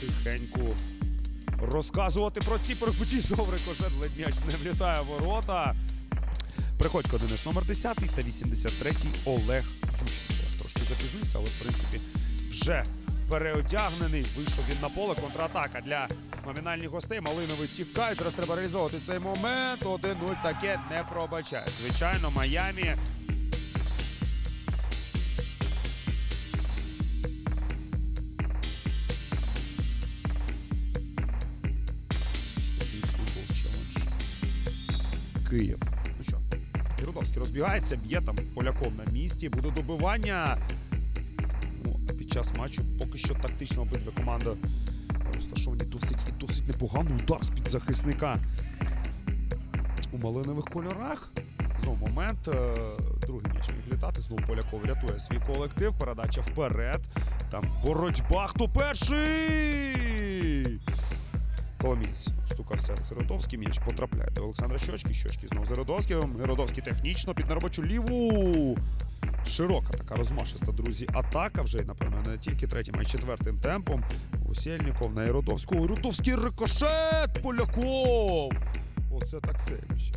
Потихеньку розказувати про ці перекуті знову рикошет, ледь м'яч не влітає ворота. Приходько Денис номер 10 та 83-й Олег Ющенко. Трошки запізнився, але в принципі вже переодягнений. Вийшов він на поле. Контратака для номінальних гостей. Малиновий тікає. Зараз треба реалізовувати цей момент. 1-0 таке не пробачає. Звичайно, Майамі Київ. Ну що, Іродовський розбігається, б'є там поляком на місці, буде добивання. Ну, під час матчу поки що тактично обидві команди розташовані досить і досить непогано. Удар з-під захисника у малинових кольорах. Знову момент. е, Другий м'яч міг літати. Знову Поляков рятує свій колектив. Передача вперед. Там боротьба. Хто перший? Коломієць стукався Зеродовський, м'яч потрапляє до Олександра Щочки. Щочки знову Зеродовським. Зеродовський технічно під неробочу ліву. Широка така розмашиста, друзі. Атака вже, напевно, не тільки третім, а й четвертим темпом. Усєльніков на Іродовського. Іродовський рикошет! Поляков! Оце так сильніше.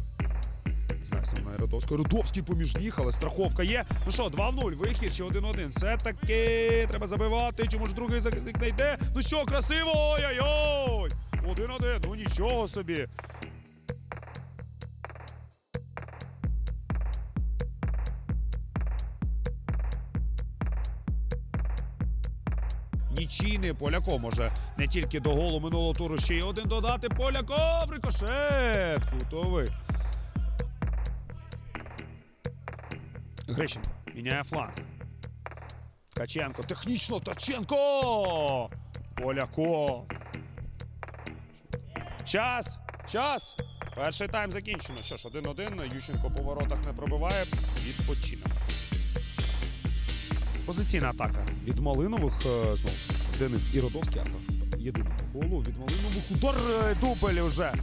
Не на Іродовського. Іродовський поміж ніг, але страховка є. Ну що, 2-0, вихід чи 1-1. Все-таки треба забивати. Чому ж другий захисник не йде? Ну що, красиво! Ой-ой-ой! 1-1, ну нічого собі. Нічийний Поляков може не тільки до голу минулого туру, ще й один додати. Поляков рикошет! Кутовий. Грищенко міняє фланг. Ткаченко. Технічно Ткаченко! Поляков. Час! Час! Перший тайм закінчено. Що ж, 1-1. Ющенко по воротах не пробиває. Відпочинок. Позиційна атака від Малинових. е, Знову Денис Іродовський автор єдиного голу. Від Малинових удар дубель уже уже.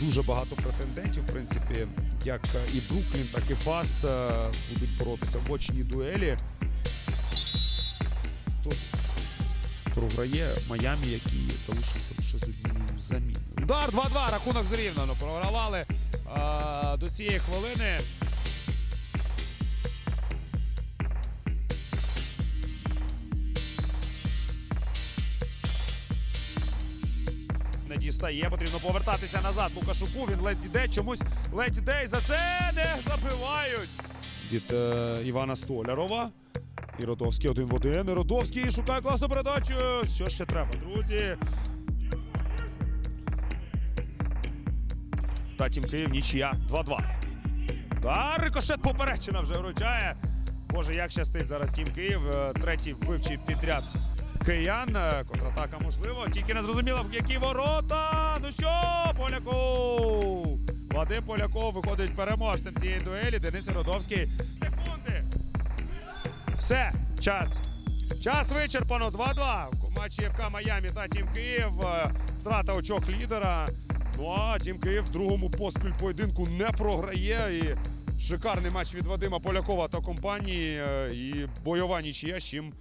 Дуже багато претендентів, в принципі, як і Бруклін, так і Фаст е, будуть боротися в очній дуелі. Тож програє Майамі, який залишився лише з однією заміною. Удар 2-2, рахунок зрівняно. Програвали а, до цієї хвилини. Не дістає, потрібно повертатися назад. Лукашуку він ледь йде, чомусь ледь йде і за це не забивають. Від е, Івана Столярова. Іродовський один в один. Іродовський шукає класну передачу. Що ще треба, друзі? Та Тім Київ нічия 2-2. Та рикошет поперечина вже вручає. Боже, як щастить зараз Тім Київ. Е, Третій вбивчий підряд киян. Е, Контратака можливо. Тільки не зрозуміло, в які ворота. Ну що, Поляков? Вадим Поляков виходить переможцем цієї дуелі. Денис Іродовський. Секунди. Все, час. Час вичерпано 2-2. В матчі ФК Майамі та Тім Київ. Е, Втрата очок лідера. Ну а Тім Київ в другому поспіль поєдинку не програє. І шикарний матч від Вадима Полякова та компанії. Е, І бойова нічия, з чим